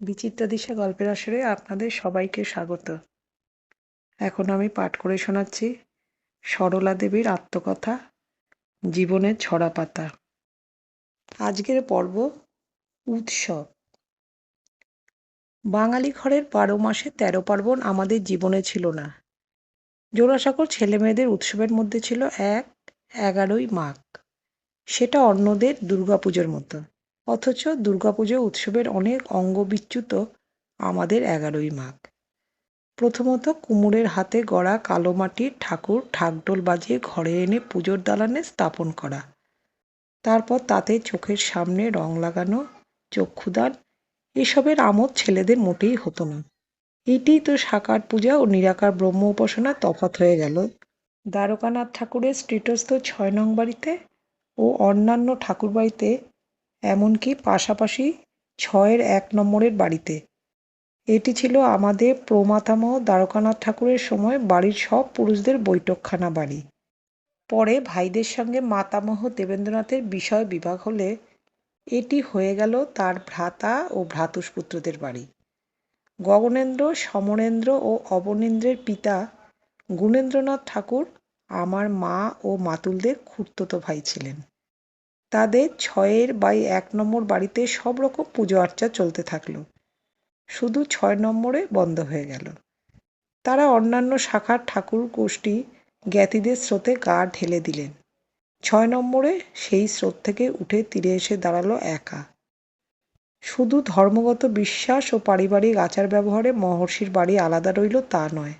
বিচিত্রা দিশা গল্পের আসরে আপনাদের সবাইকে স্বাগত। এখন আমি পাঠ করে শোনাচ্ছি সরলা দেবীর আত্মকথা, জীবনের ছড়া পাতা। আজকের পর্ব উৎসব। বাঙালি ঘরের বারো মাসে তেরো পার্বণ আমাদের জীবনে ছিল না। জোড়াসাঁকোর ছেলেমেয়েদের উৎসবের মধ্যে ছিল এক এগারোই মাঘ। সেটা অন্যদের দুর্গাপুজোর মতো। অথচ দুর্গাপুজো উৎসবের অনেক অঙ্গ বিচ্যুত আমাদের এগারোই মাঘ। প্রথমত কুমোরের হাতে গড়া কালো মাটির ঠাকুর ঢাকঢোল বাজিয়ে ঘরে এনে পুজোর দালানে স্থাপন করা। তারপর তাতে চোখের সামনে রং লাগানো, চক্ষুদান, এসবের আমোদ ছেলেদের মোটেই হতো না। এটিই তো সাকার পূজা ও নিরাকার ব্রহ্ম উপাসনা তফাৎ হয়ে গেল। দ্বারকানাথ ঠাকুরের স্ট্রিটস্থ ছয় নং বাড়িতে ও অন্যান্য ঠাকুর বাড়িতে এমনকি পাশাপাশি ছয়ের এক নম্বরের বাড়িতে। এটি ছিল আমাদের প্রমাতামহ দ্বারকানাথ ঠাকুরের সময় বাড়ির সব পুরুষদের বৈঠকখানা বাড়ি। পরে ভাইদের সঙ্গে মাতামহ দেবেন্দ্রনাথের বিষয় বিভাগ হলে এটি হয়ে গেল তার ভ্রাতা ও ভ্রাতুষ্পুত্রদের বাড়ি। গগনেন্দ্র, সমরেন্দ্র ও অবনীন্দ্রের পিতা গুণেন্দ্রনাথ ঠাকুর আমার মা ও মাতুলদের খুড়তুতো ভাই ছিলেন। তাদের ছয়ের বাই এক নম্বর বাড়িতে সব রকম পুজো আর্চা চলতে থাকল। শুধু ছয় নম্বরে বন্ধ হয়ে গেল। তারা অন্যান্য শাখার ঠাকুর গোষ্ঠী জ্ঞাতিদের স্রোতে গা ঢেলে দিলেন। ছয় নম্বরে সেই স্রোত থেকে উঠে তীরে এসে দাঁড়াল একা। শুধু ধর্মগত বিশ্বাস ও পারিবারিক আচার ব্যবহারে মহর্ষির বাড়ি আলাদা রইল তা নয়।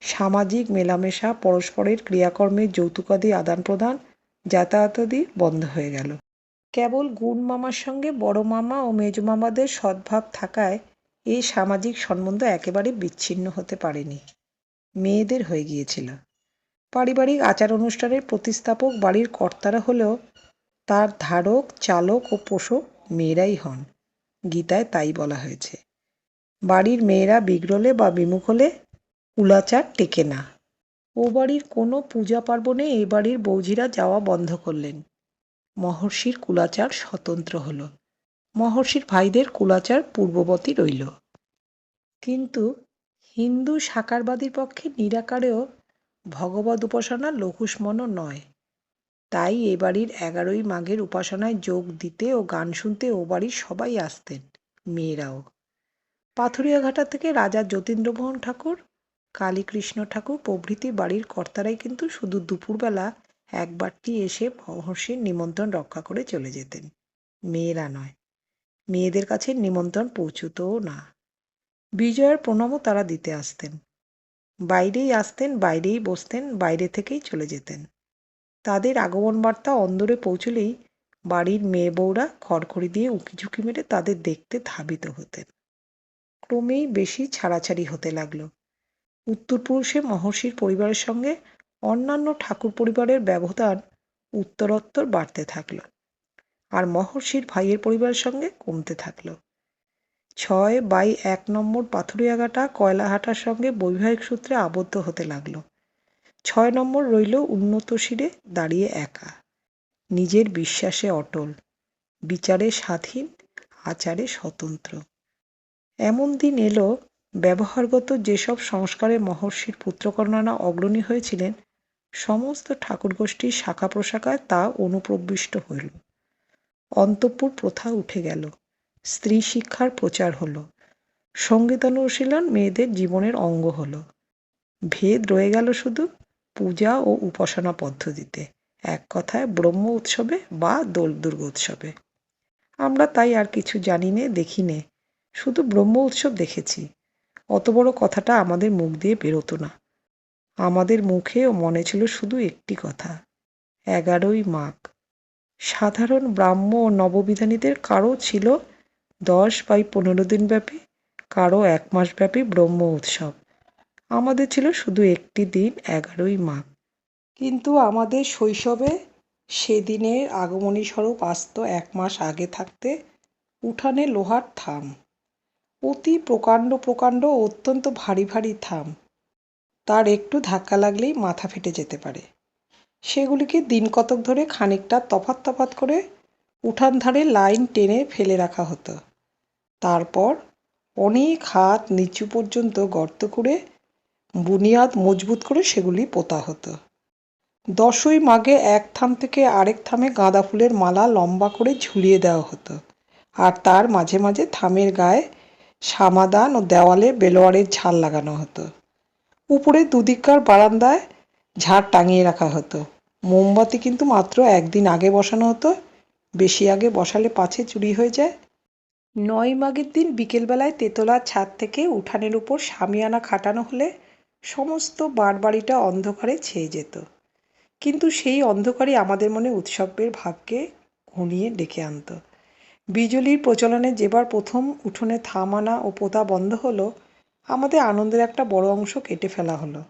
সামাজিক মেলামেশা, পরস্পরের ক্রিয়াকর্মের যৌতুকাদি আদান প্রদান যাতায়াতাদি বন্ধ হয়ে গেল। কেবল গুণ মামার সঙ্গে বড় মামা ও মেজ মামাদের সদ্ভাব থাকায় এই সামাজিক সম্বন্ধ একেবারে বিচ্ছিন্ন হতে পারেনি। মেয়েদের হয়ে গিয়েছিল। পারিবারিক আচার অনুষ্ঠানের প্রতিস্থাপক বাড়ির কর্তারা হলেও তার ধারক, চালক ও পোষক মেয়েরাই হন। গীতায় তাই বলা হয়েছে, বাড়ির মেয়েরা বিগ্রলে বা বিমুখ হলে টেকে না। ও বাড়ির কোনো পূজা পার্বণে এ বাড়ির বৌঝিরা যাওয়া বন্ধ করলেন। মহর্ষির কুলাচার স্বতন্ত্র হল। মহর্ষির ভাইদের কুলাচার পূর্ববতী রইল। কিন্তু হিন্দু সাকারবাদীর পক্ষে নিরাকারেও ভগবত উপাসনা লঘুষ্মণ নয়। তাই এ বাড়ির এগারোই মাঘের উপাসনায় যোগ দিতে ও গান শুনতে ও বাড়ির সবাই আসতেন, মেয়েরাও। পাথুরিয়াঘাটা থেকে রাজা যতীন্দ্রমোহন ঠাকুর কালীকৃষ্ণ ঠাকুর প্রভৃতি বাড়ির কর্তারাই কিন্তু শুধু দুপুরবেলা একবারটি এসে মহর্ষির নিমন্ত্রণ রক্ষা করে চলে যেতেন। মেয়েরা নয়। মেয়েদের কাছে নিমন্ত্রণ পৌঁছতও না। বিজয়ের প্রণামও তারা দিতে আসতেন। বাইরেই আসতেন, বাইরেই বসতেন, বাইরে থেকেই চলে যেতেন। তাদের আগমন বার্তা অন্দরে পৌঁছলেই বাড়ির মেয়ে বউরা খড়খড়ি দিয়ে উঁকিঝুঁকি মেরে তাদের দেখতে ধাবিত হতেন। ক্রমেই বেশি ছাড়াছাড়ি হতে লাগল। উত্তরপুরুষে মহর্ষির পরিবারের সঙ্গে অন্যান্য ঠাকুর পরিবারের ব্যবধান উত্তরোত্তর বাড়তে থাকল আর মহর্ষির ভাইয়ের পরিবারের সঙ্গে কমতে থাকল। ছয় বাই এক নম্বর পাথুরিয়াঘাটা কয়লাহাটার সঙ্গে বৈবাহিক সূত্রে আবদ্ধ হতে লাগল। ছয় নম্বর রইল উন্নত শিরে দাঁড়িয়ে একা। নিজের বিশ্বাসে অটল। বিচারে স্বাধীন, আচারে স্বতন্ত্র। এমন দিন এলো ব্যবহারগত যেসব সংস্কারে মহর্ষির পুত্রকন্যারা অগ্রণী হয়েছিলেন, সমস্ত ঠাকুরগোষ্ঠীর শাখা প্রশাখায় তা অনুপ্রবিষ্ট হইল। অন্তঃপুর প্রথা উঠে গেল, স্ত্রী শিক্ষার প্রচার হলো, সঙ্গীতানুশীলন মেয়েদের জীবনের অঙ্গ হলো। ভেদ রয়ে গেল শুধু পূজা ও উপাসনা পদ্ধতিতে, এক কথায় ব্রহ্ম উৎসবে বা দোল দুর্গোৎসবে আমরা তাই আর কিছু জানি নে, দেখি নে, শুধু ব্রহ্ম উৎসব দেখেছি। অত বড় কথাটা আমাদের মুখ দিয়ে বেরোতো না। আমাদের মুখে ও মনে ছিল শুধু একটি কথা, এগারোই মাঘ। সাধারণ ব্রাহ্ম ও নববিধানীদের কারও ছিল দশ বাই পনেরো দিন ব্যাপী কারও এক মাস ব্যাপী ব্রহ্ম উৎসব। আমাদের ছিল শুধু একটি দিন, এগারোই মাঘ। কিন্তু আমাদের শৈশবে সেদিনের আগমনী স্বরূপ আসত এক মাস আগে থাকতে, উঠানে লোহার থাম। অতি প্রকাণ্ড প্রকাণ্ড অত্যন্ত ভারী ভারী থাম। তার একটু ধাক্কা লাগলেই মাথা ফেটে যেতে পারে। সেগুলিকে দিন কতক ধরে খানিকটা তফাত তফাত করে উঠান ধারে লাইন টেনে ফেলে রাখা হতো। তারপর অনেক হাত নিচু পর্যন্ত গর্ত করে বুনিয়াদ মজবুত করে সেগুলি পোতা হতো। দশই মাঘে এক থাম থেকে আরেক থামে গাঁদা ফুলের মালা লম্বা করে ঝুলিয়ে দেওয়া হতো। আর তার মাঝে মাঝে থামের গায়ে সামাদান ও দেওয়ালে বেলোয়ারের ঝাল লাগানো হতো। উপরে দুদিককার বারান্দায় ঝাড় টাঙিয়ে রাখা হতো। মোমবাতি কিন্তু মাত্র একদিন আগে বসানো হতো। বেশি আগে বসালে পাছে চুরি হয়ে যায়। নয় মাঘের দিন বিকেলবেলায় তেতলার ছাদ থেকে উঠানের উপর সামিয়ানা খাটানো হলে সমস্ত বাড়বাড়িটা অন্ধকারে ছেয়ে যেত। কিন্তু সেই অন্ধকারই আমাদের মনে উৎসবের ভাবকে ঘনিয়ে ডেকে আনতো। বিজলির প্রচলনে যেবার প্রথম উঠোনে থাম আনা ও পোতা বন্ধ হলো, আমাদের আনন্দের একটা বড় অংশ কেটে ফেলা হলো।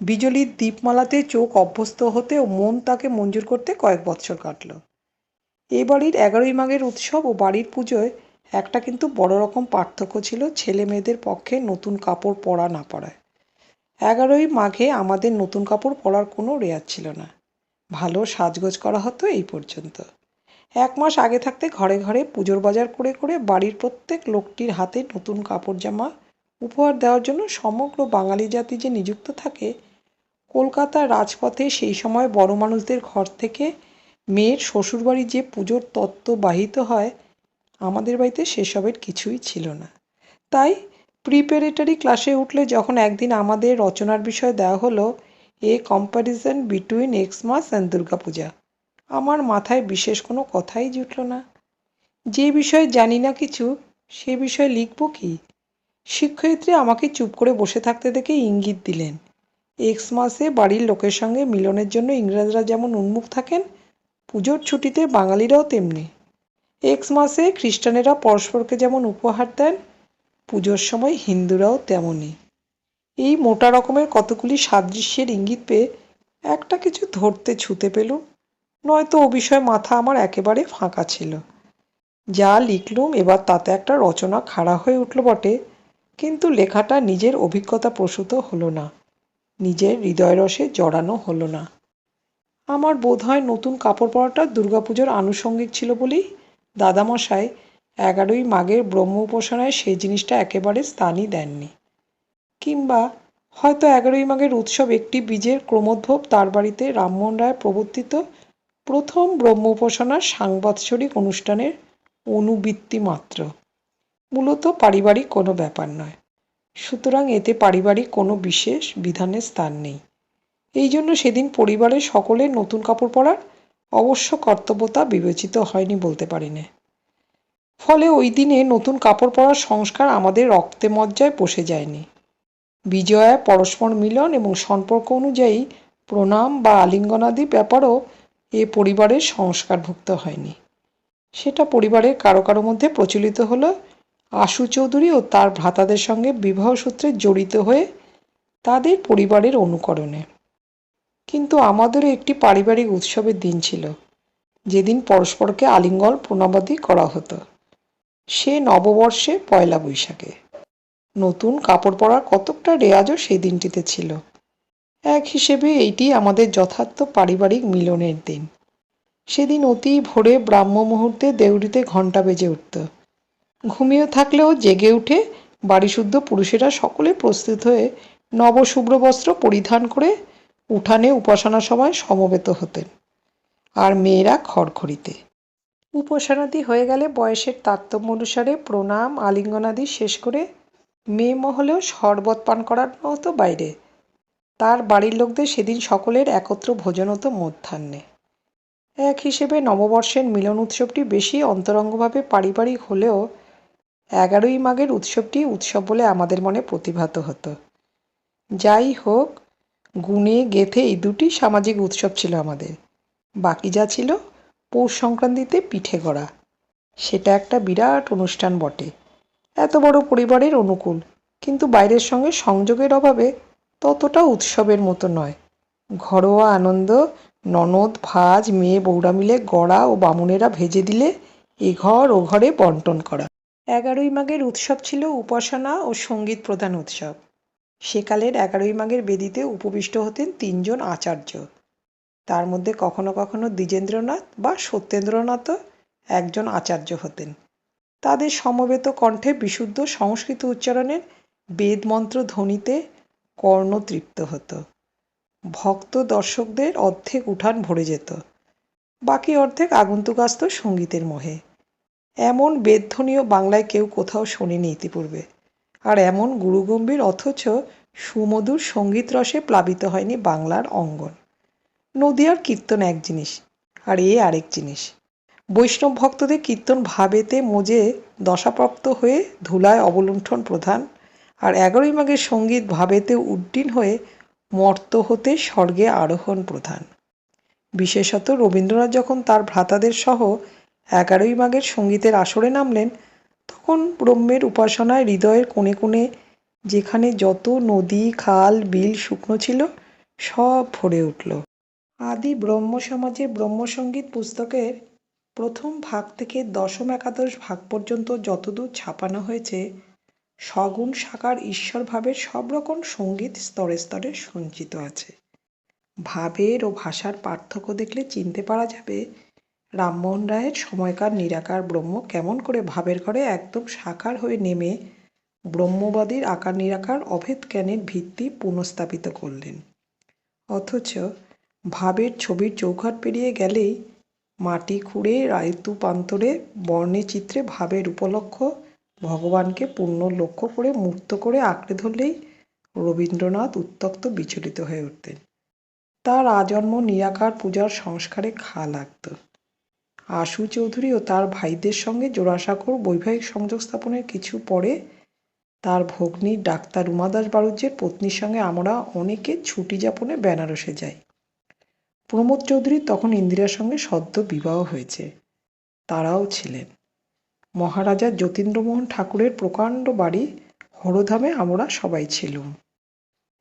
বিজলির দীপমালাতে চোখ অভ্যস্ত হতে ও মন তাকে মঞ্জুর করতে কয়েক বৎসর কাটলো। এ বাড়ির এগারোই মাঘের উৎসব ও বাড়ির পুজোয় একটা কিন্তু বড় রকম পার্থক্য ছিল ছেলে মেয়েদের পক্ষে নতুন কাপড় পরা না পরায়। এগারোই মাঘে আমাদের নতুন কাপড় পরার কোনো রেয়াজ ছিল না। ভালো সাজগোজ করা হতো এই পর্যন্ত। এক মাস আগে থাকতে ঘরে ঘরে পুজোর বাজার করে করে বাড়ির প্রত্যেক লোকটির হাতে নতুন কাপড় জামা উপহার দেওয়ার জন্য সমগ্র বাঙালি জাতি যে নিযুক্ত থাকে, কলকাতার রাজপথে সেই সময় বড় মানুষদের ঘর থেকে মেয়ের শ্বশুরবাড়ি যে পুজোর তত্ত্ব বাহিত হয়, আমাদের বাড়িতে সেসবের কিছুই ছিল না। তাই প্রিপারেটরি ক্লাসে উঠলে যখন একদিন আমাদের রচনার বিষয় দেওয়া হলো, a comparison between Xmas and Durga Puja আমার মাথায় বিশেষ কোনো কথাই জুটল না। যে বিষয়ে জানি না কিছু, সে বিষয়ে লিখব কি? শিক্ষয়িত্রী আমাকে চুপ করে বসে থাকতে দেখে ইঙ্গিত দিলেন। এক্স মাসে বাড়ির লোকের সঙ্গে মিলনের জন্য ইংরেজরা যেমন উন্মুখ থাকেন, পুজোর ছুটিতে বাঙালিরাও তেমনি। এক্স মাসে খ্রিস্টানেরা পরস্পরকে যেমন উপহার দেন, পুজোর সময় হিন্দুরাও তেমনই এই মোটা রকমের কতগুলি সাদৃশ্যের ইঙ্গিত পেয়ে একটা কিছু ধরতে ছুতে পেলুম। নয়তো ও বিষয়ে মাথা আমার একেবারে ফাঁকা ছিল। যা লিখলুম, এবার তাতে একটা রচনা খাড়া হয়ে উঠল বটে। কিন্তু লেখাটা নিজের অভিজ্ঞতা প্রসূত হলো না। নিজের হৃদয়রসে জড়ানো হলো না। আমার বোধ হয় নতুন কাপড় পরাটা দুর্গাপুজোর আনুষঙ্গিক ছিল বলেই দাদামশাই এগারোই মাঘের ব্রহ্ম উপাসনায় সেই জিনিসটা একেবারে স্থানই দেননি। কিংবা হয়তো এগারোই মাঘের উৎসব একটি বীজের ক্রমোদ্ভব তার বাড়িতে রামমোহন রায় প্রবর্তিত প্রথম ব্রহ্ম উপাসনার সাংবৎসরিক অনুষ্ঠানের অনুবৃত্তি মাত্র মূলত পারিবারিক কোনো ব্যাপার নয়। সুতরাং এতে পারিবারিক কোনো বিশেষ বিধানের স্থান নেই। এই জন্য সেদিন পরিবারের সকলের নতুন কাপড় পরার অবশ্য কর্তব্যতা বিবেচিত হয়নি বলতে পারি না ফলে ওই দিনে নতুন কাপড় পরার সংস্কার আমাদের রক্তে মজ্জায় বসে যায়নি। বিজয়া, পরস্পর মিলন এবং সম্পর্ক অনুযায়ী প্রণাম বা আলিঙ্গনাদি ব্যাপারও এ পরিবারের সংস্কারভুক্ত হয়নি। সেটা পরিবারের কারও কারও মধ্যে প্রচলিত হলো। আশু চৌধুরী ও তার ভ্রাতাদের সঙ্গে বিবাহ সূত্রে জড়িত হয়ে তাদের পরিবারের অনুকরণে। কিন্তু আমাদেরও একটি পারিবারিক উৎসবের দিন ছিল। যেদিন পরস্পরকে আলিঙ্গন প্রণাবাদি করা হতো। সে নববর্ষে পয়লা বৈশাখে। নতুন কাপড় পরার কতকটা রেয়াজও সেই দিনটিতে ছিল। এক হিসেবে এইটি আমাদের যথার্থ পারিবারিক মিলনের দিন। সেদিন অতি ভোরে ব্রাহ্ম মুহূর্তে দেউড়িতে ঘণ্টা বেজে উঠত। ঘুমিয়ে থাকলেও জেগে উঠে বাড়িশুদ্ধ পুরুষেরা সকলে প্রস্তুত হয়ে নবশুভ্র বস্ত্র পরিধান করে উঠানে উপাসনা সময় সমবেত হতেন, আর মেয়েরা খড়খড়িতে। উপাসনাদি হয়ে গেলে বয়সের তারতম্য অনুসারে প্রণাম, আলিঙ্গনাদি শেষ করে মেয়ে মহলেও শরবত পান করানো হতো বাইরে তার বাড়ির লোকদের সেদিন সকলের একত্র ভোজন হতো মধ্যাহ্নে। এক হিসেবে নববর্ষের মিলন উৎসবটি বেশি অন্তরঙ্গভাবে পারিবারিক হলেও এগারোই মাঘের উৎসবটি উৎসব বলে আমাদের মনে প্রতিভাত হতো। যাই হোক, গুণে গেথে এই দুটি সামাজিক উৎসব ছিল আমাদের। বাকি যা ছিল, পৌষ সংক্রান্তিতে পিঠে গড়া। সেটা একটা বিরাট অনুষ্ঠান বটে। এত বড় পরিবারের অনুকূল, কিন্তু বাইরের সঙ্গে সংযোগের অভাবে ততটা উৎসবের মতো নয়। ঘরোয়া আনন্দ, ননদ, ভাজ, মেয়ে বৌরা মিলে গড়া ও বামুনেরা ভেজে দিলে এ ঘর ও ঘরে বন্টন করা। এগারোই মাঘের উৎসব ছিল উপাসনা ও সংগীত প্রধান উৎসব। সেকালের এগারোই মাঘের বেদিতে উপবিষ্ট হতেন তিনজন আচার্য। তার মধ্যে কখনো কখনো দ্বিজেন্দ্রনাথ বা সত্যেন্দ্রনাথও একজন আচার্য হতেন। তাদের সমবেত কণ্ঠে বিশুদ্ধ সংস্কৃত উচ্চারণের বেদমন্ত্র ধ্বনিতে কর্ণ তৃপ্ত হতো। ভক্ত দর্শকদের অর্ধেক উঠান ভরে যেত, বাকি অর্ধেক আগন্তুক আসত সঙ্গীতের মোহে। এমন বেদধ্বনিও বাংলায় কেউ কোথাও শোনেনি ইতিপূর্বে। আর এমন গুরুগম্ভীর অথচ সুমধুর সংগীত রসে প্লাবিত হয়নি বাংলার অঙ্গন। নদিয়ার কীর্তন এক জিনিস, আর এ আরেক জিনিস। বৈষ্ণব ভক্তদের কীর্তন ভাবেতে মজে দশাপ্রাপ্ত হয়ে ধুলায় অবলুণ্ঠন প্রধান আর এগারোই মাঘের সংগীত ভাবেতে উড্ডীন হয়ে মর্ত হতে স্বর্গে আরোহণ প্রধান। বিশেষত রবীন্দ্রনাথ যখন তার ভ্রাতাদের সহ এগারোই মাঘের সঙ্গীতের আসরে নামলেন, তখন ব্রহ্মের উপাসনায় হৃদয়ের কোণে কোণে যেখানে যত নদী, খাল, বিল, শুকনো ছিল, সব ভরে উঠল। আদি ব্রহ্ম সমাজে ব্রহ্মসঙ্গীত পুস্তকের প্রথম ভাগ থেকে দশম একাদশ ভাগ পর্যন্ত যতদূর ছাপানো হয়েছে সগুণ সাকার ঈশ্বর ভাবের সব রকম সংগীত স্তরে স্তরে সঞ্চিত আছে। ভাবের ও ভাষার পার্থক্য দেখলে চিনতে পারা যাবে রামমোহন রায়ের সময়কার নিরাকার ব্রহ্ম কেমন করে ভাবের ঘরে একদম সাকার হয়ে নেমে ব্রহ্মবাদীর আকার নিরাকার অভেদ জ্ঞানের ভিত্তি পুনঃস্থাপিত করলেন। অথচ ভাবের ছবির চৌঘাট পেরিয়ে গেলেই মাটি খুঁড়ে রায়তু প্রান্তরে বর্ণে চিত্রে ভাবের উপলক্ষ ভগবানকে পূর্ণ লক্ষ্য করে মূর্ত করে আঁকড়ে ধরলেই রবীন্দ্রনাথ উত্তক্ত বিচলিত হয়ে উঠতেন। তার আজন্ম নিরাকার পূজার সংস্কারে খা লাগত। আশু চৌধুরী ও তার ভাইদের সঙ্গে জোড়াসাঁকোর বৈবাহিক সংযোগ স্থাপনের কিছু পরে তার ভগ্নী ডাক্তার উমাদাস বাড়ুজ্যের পত্নীর সঙ্গে আমরা অনেকে ছুটি যাপনে বেনারসে যাই। প্রমোদ চৌধুরী তখন ইন্দিরার সঙ্গে সদ্য বিবাহ হয়েছে। তারাও ছিলেন। মহারাজা যতীন্দ্রমোহন ঠাকুরের প্রকাণ্ড বাড়ি হরধামে আমরা সবাই ছিলুম।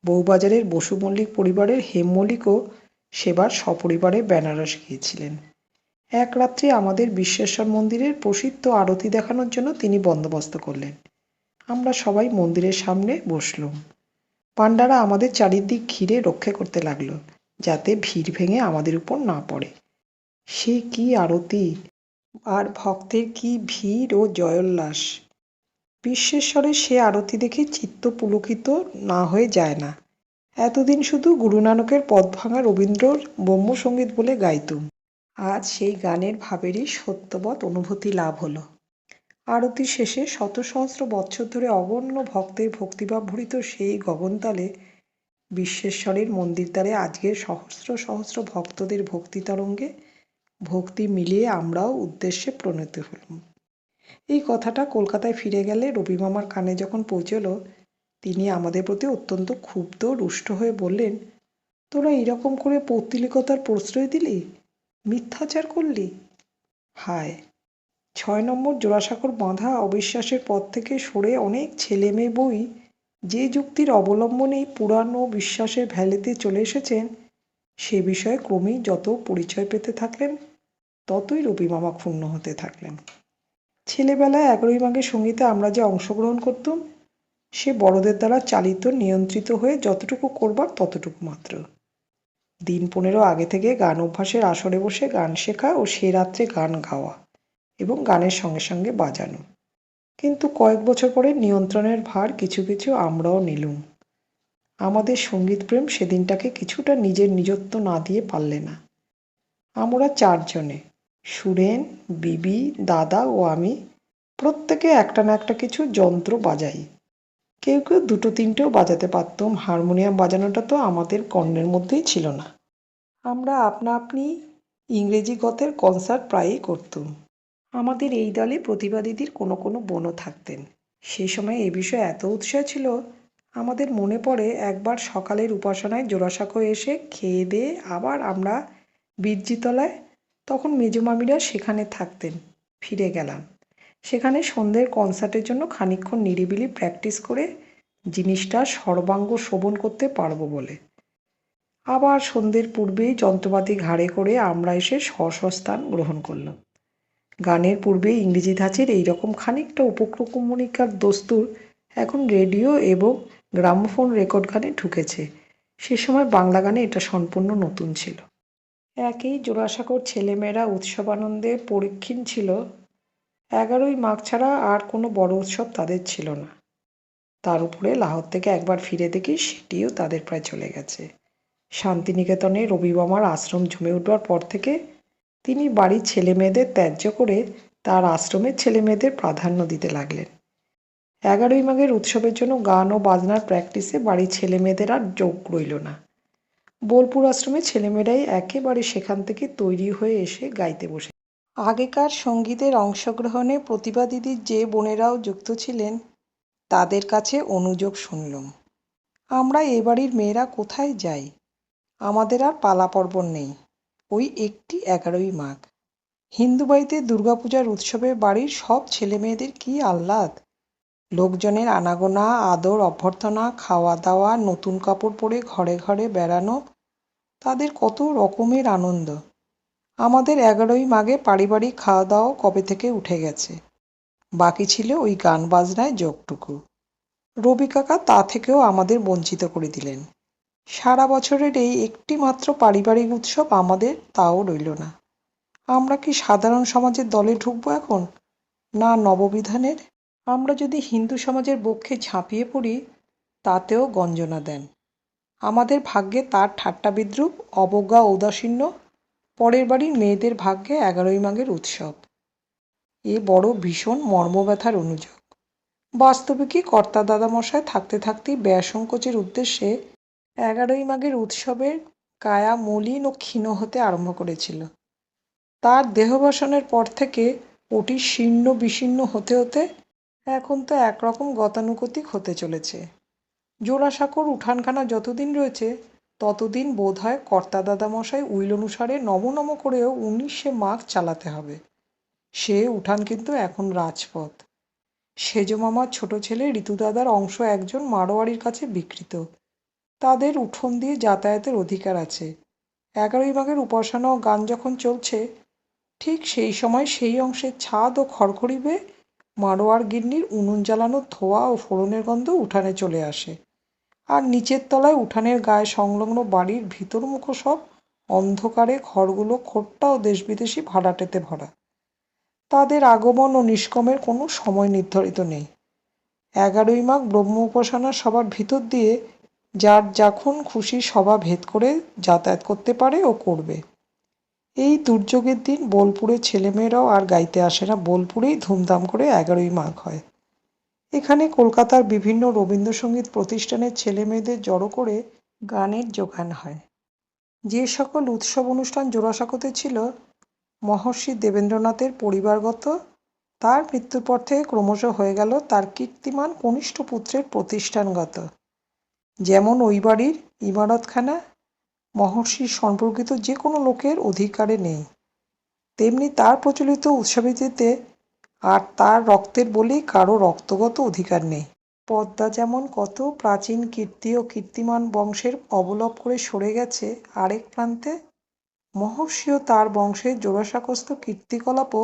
বউবাজারের বসু মল্লিক পরিবারের হেম মল্লিকও সেবার সপরিবারে বেনারস গিয়েছিলেন। এক রাত্রি আমাদের বিশ্বেশ্বর মন্দিরের প্রসিদ্ধ আরতি দেখানোর জন্য তিনি বন্দোবস্ত করলেন। আমরা সবাই মন্দিরের সামনে বসলুম। পাণ্ডারা আমাদের চারিদিক ঘিরে রক্ষা করতে লাগল, যাতে ভিড় ভেঙে আমাদের উপর না পড়ে। সে কি আরতি? আর ভক্তের কি ভিড় ও জয়োল্লাস? বিশ্বেশ্বরের সে আরতি দেখে চিত্ত পুলকিত না হয়ে যায় না। এতদিন শুধু গুরু নানকের পদ ভাঙা রবীন্দ্রর ব্রহ্মসঙ্গীত বলে গাইতুম। আজ সেই গানের ভাবেরই সত্যবৎ অনুভূতি লাভ হলো। আরতি শেষে শত সহস্র বৎসর ধরে অগণ্য ভক্তের ভক্তিভাব ভরিত সেই গগনতালে বিশ্বেশ্বরের মন্দির দ্বারে আজকের সহস্র সহস্র ভক্তদের ভক্তি তরঙ্গে ভক্তি মিলিয়ে আমরাও উদ্দেশ্যে প্রণীত হলাম। এই কথাটা কলকাতায় ফিরে গেলে রবি মামার কানে যখন পৌঁছল, তিনি আমাদের প্রতি অত্যন্ত ক্ষুব্ধ, রুষ্ট হয়ে বললেন, তোরা এরকম করে পৌত্তলিকতার প্রশ্রয় দিলি? মিথ্যাচার করলি? হায়, ছয় নম্বর জোড়াসাঁকোর বাঁধা অবিশ্বাসের পথ থেকে সরে অনেক ছেলে মেয়ে বই যে যুক্তির অবলম্বনেই পুরানো বিশ্বাসের ভ্যালিতে চলে এসেছেন সে বিষয়ে ক্রমেই যত পরিচয় পেতে থাকলেন, ততই রবি মামা ক্ষুণ্ণ হতে থাকলেন। ছেলেবেলায় এগারোই মাঘের সঙ্গীতে আমরা যে অংশগ্রহণ করতাম, সে বড়দের দ্বারা চালিত, নিয়ন্ত্রিত হয়ে যতটুকু করবার ততটুকু মাত্র। দিন পনেরো আগে থেকে গান অভ্যাসের আসরে বসে গান শেখা ও সে রাত্রে গান গাওয়া এবং গানের সঙ্গে সঙ্গে বাজানো। কিন্তু কয়েক বছর পরে নিয়ন্ত্রণের ভার কিছু কিছু আমরাও নিলুম। আমাদের সংগীত প্রেম সেদিনটাকে কিছুটা নিজের নিজত্ব না দিয়ে পারলে না। আমরা চারজনে, সুরেন, বিবি, দাদা ও আমি, প্রত্যেকে একটা না একটা কিছু যন্ত্র বাজাই। কেউ কেউ দুটো তিনটেও বাজাতে পারতুম, হারমোনিয়াম বাজানোটা তো আমাদের কর্ণের মধ্যেই ছিল না। আমরা আপনা আপনি ইংরেজি গতের কনসার্ট প্রায়ই করতুম। আমাদের এই দলে প্রতিভা দিদির কোনো কোনো বোনও থাকতেন। সেই সময় এ বিষয়ে এত উৎসাহ ছিল আমাদের মনে পড়ে একবার সকালের উপাসনায় জোড়াসাঁকো এসে খেয়ে দিয়ে আবার আমরা বীরজিতলায়, তখন মেজমামিরা সেখানে থাকতেন, ফিরে গেলাম। সেখানে সন্ধ্যের কনসার্টের জন্য খানিকক্ষণ নিরিবিলি প্র্যাকটিস করে জিনিসটা সর্বাঙ্গ শোভন করতে পারব বলে। আবার সন্ধ্যের পূর্বেই যন্ত্রপাতি ঘাড়ে করে আমরা এসে স্বস্থান গ্রহণ করলাম। গানের পূর্বে ইংরেজি ধাঁচের এইরকম খানিকটা উপক্রমণিকার দস্তুর এখন রেডিও এবং গ্রামোফোন রেকর্ড গানে ঢুকেছে। সে সময় বাংলা গানে এটা সম্পূর্ণ নতুন ছিল। একই জোড়াসাঁকোর ছেলেমেয়েরা উৎসবানন্দে পরীক্ষীণ ছিল। এগারোই মাঘ ছাড়া আর কোনো বড় উৎসব তাদের ছিল না। তার উপরে লাহোর থেকে একবার ফিরে দেখি সেটিও তাদের প্রায় চলে গেছে। শান্তিনিকেতনে রবিবামার আশ্রম জমে উঠবার পর থেকে তিনি বাড়ির ছেলে মেয়েদের ত্যায্য করে তার আশ্রমের ছেলে মেয়েদের প্রাধান্য দিতে লাগলেন। এগারোই মাঘের উৎসবের জন্য গান ও বাজনার প্র্যাকটিসে বাড়ির ছেলে মেয়েদের আর যোগ রইল না। বোলপুর আশ্রমে ছেলেমেয়েরাই একেবারে সেখান থেকে তৈরি হয়ে এসে গাইতে বসে। আগেকার সঙ্গীতের অংশগ্রহণে প্রতিভা দিদির যে বোনেরাও যুক্ত ছিলেন, তাদের কাছে অনুযোগ শুনলাম। আমরা এ বাড়ির মেয়েরা কোথায় যাই? আমাদের আর পালা পর্বণ নেই। ওই একটি এগারোই মাঘ। হিন্দু বাড়িতে দুর্গাপূজার উৎসবে বাড়ির সব ছেলে মেয়েদের কী আহ্লাদ? লোকজনের আনাগোনা, আদর, অভ্যর্থনা খাওয়া দাওয়া নতুন কাপড় পরে ঘরে ঘরে বেড়ানো, তাদের কত রকমের আনন্দ। আমাদের এগারোই মাঘে পারিবারিক খাওয়া দাওয়া কবে থেকে উঠে গেছে? বাকি ছিল ওই গান বাজনায় যোগটুকু। রবি কাকা তা থেকেও আমাদের বঞ্চিত করে দিলেন। সারা বছরের এই একটি মাত্র পারিবারিক উৎসব আমাদের তাও রইল না। আমরা কি সাধারণ সমাজের দলে ঢুকবো এখন, না নববিধানের? আমরা যদি হিন্দু সমাজের বক্ষে ঝাঁপিয়ে পড়ি, তাতেও গঞ্জনা দেন। আমাদের ভাগ্যে তার ঠাট্টা বিদ্রুপ, অবজ্ঞা ঔদাসীন্য, পরের বাড়ির মেয়েদের ভাগ্যে এগারোই মাঘের উৎসব। এ বড় ভীষণ মর্মব্যথার অনুযোগ। বাস্তবে কি কর্তা দাদামশাই থাকতে থাকতেই ব্যয়সংকোচের উদ্দেশ্যে এগারোই মাঘের উৎসবের কায়া মলিন ও ক্ষীণ হতে আরম্ভ করেছিল। তার দেহবাসনের পর থেকে ওটি শীর্ণ বিশীর্ণ হতে হতে এখন তো একরকম গতানুগতিক হতে চলেছে। জোড়াসাঁকোর উঠানখানা যতদিন রয়েছে, ততদিন বোধ হয় কর্তা দাদামশাই উইল অনুসারে নম নম করেও উনিশে মাঘ চালাতে হবে। সে উঠান কিন্তু এখন রাজপথ। সেজ মামার ছোট ছেলে ঋতুদাদার অংশ একজন মারোয়ারির কাছে বিকৃত। তাদের উঠোন দিয়ে যাতায়াতের অধিকার আছে। এগারোই মাঘের উপাসনা ও গান যখন চলছে, ঠিক সেই সময় সেই অংশের ছাদ ও খড়খড়িবে মারোয়ার গিন্নির উনুন জ্বালানোর ধোঁয়া ও ফোড়নের গন্ধ উঠানে চলে আসে। আর নিচের তলায় উঠানের গায়ে সংলগ্ন বাড়ির ভিতরমুখ সব অন্ধকারে ঘরগুলো খোট্টা ও দেশ বিদেশি ভাড়াটেতে ভরা। তাদের আগমন ও নিষ্কমের কোনো সময় নির্ধারিত নেই। এগারোই মাঘ ব্রহ্ম উপাসনার সবার ভিতর দিয়ে যার যখন খুশি সভা ভেদ করে যাতায়াত করতে পারে ও করবে। এই দুর্যোগের দিন বোলপুরের ছেলেমেয়েরাও আর গাইতে আসে না। বোলপুরেই ধুমধাম করে এগারোই মাঘ হয়। এখানে কলকাতার বিভিন্ন রবীন্দ্রসঙ্গীত প্রতিষ্ঠানের ছেলেমেয়েদের জড়ো করে গানের যোগান হয়। যে সকল উৎসব অনুষ্ঠান জোড়াসাঁকোতে ছিল, মহর্ষি দেবেন্দ্রনাথের পরিবারগত, তার মৃত্যুর পর থেকে ক্রমশ হয়ে গেল তার কীর্তিমান কনিষ্ঠ পুত্রের প্রতিষ্ঠানগত। যেমন ওই বাড়ির ইমারতখানা মহর্ষির সম্পর্কিত যে কোনো লোকের অধিকারে নেই। তেমনি তার প্রচলিত উৎসবাদিতে আর তার রক্তের বলেই কারও রক্তগত অধিকার নেই। পদ্মা যেমন কত প্রাচীন কীর্তি ও কীর্তিমান বংশের অবলব করে সরে গেছে আরেক প্রান্তে, মহর্ষিও তার বংশের জোড়াসাঁকস্ত কীর্তিকলাপও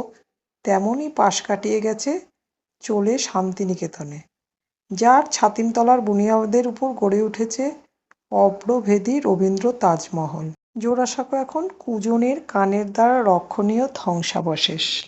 তেমনই পাশ কাটিয়ে গেছে চলে শান্তিনিকেতনে, যার ছাতিমতলার বুনিয়াদের উপর গড়ে উঠেছে অব্রভেদী রবীন্দ্র তাজমহল। জোড়াসাঁকো এখন কুজনের কানের দ্বারা রক্ষণীয় ধ্বংসাবশেষ।